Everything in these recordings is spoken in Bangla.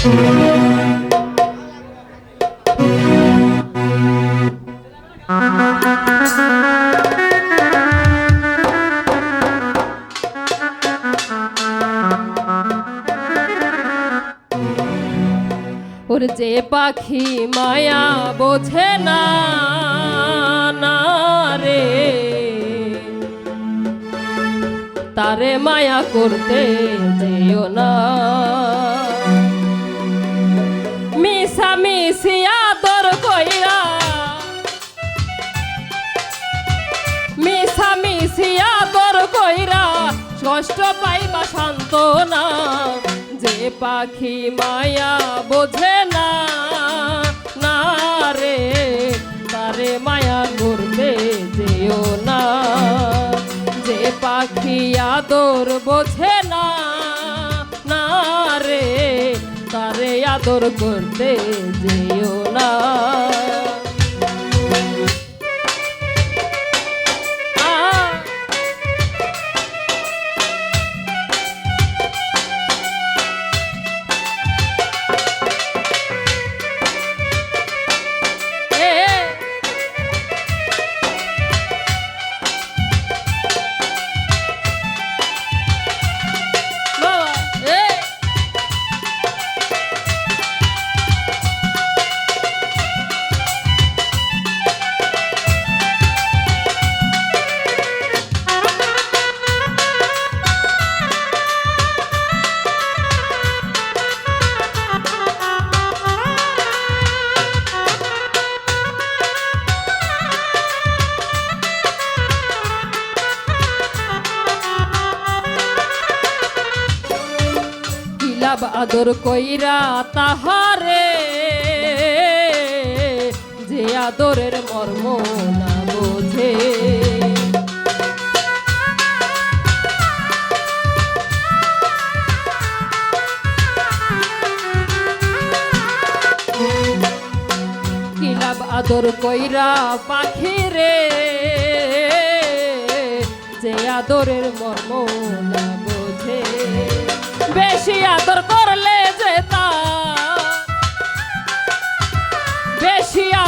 ওর যে পাখি মায়া বোঝে না রে। তারে মায়া করতে যেও না। মিশা মিশি আদর কইরা। মিশা মিশি আদর কইরা, কষ্ট পাইবা না যে পাখি মায়া বোঝে না না রে, তারে মায়া করতে যেও না। যে পাখি আদর বোঝে না না রে তারে আদর করতে যেও না। আদর কইরা তাহারে, যে আদরের মর্ম না বোঝে। আদর কইরা পাখি রে যে আদরের মর্ম না বোঝে। বেশি আদর করলে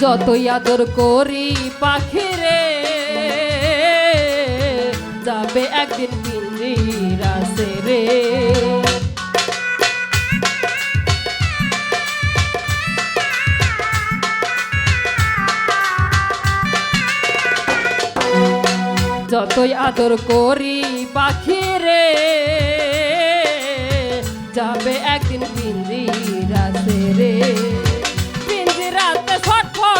যতই আদর করি পাখি রে যাবে একদিন পিঞ্জিরা রে যতই আদর করি পাখি রে যাবে একদিন পিঞ্জিরা রে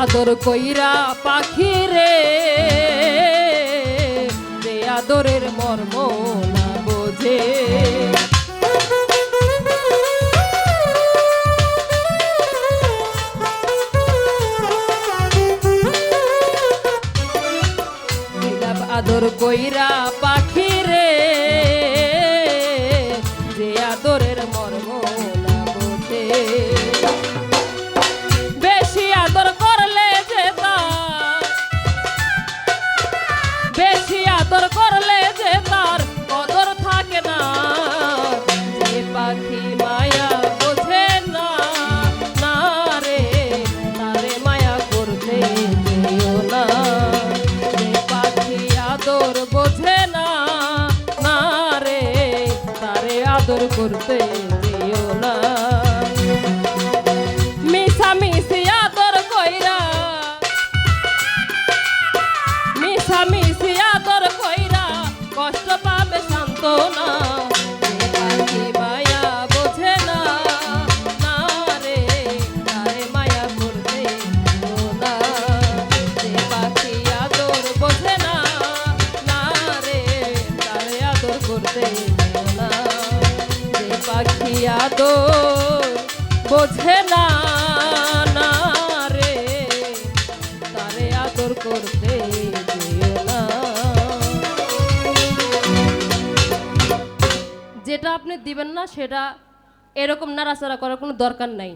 আদর কইরা পাখি রে। রে আদরের মর্ম না বোঝে। আদর কইরা পাখি রে। cortei. তো বোঝে না রে। তারে আদর করতে যেটা আপনি দিবেন না, সেটা এরকম নাড়াচাড়া করার কোনো দরকার নাই।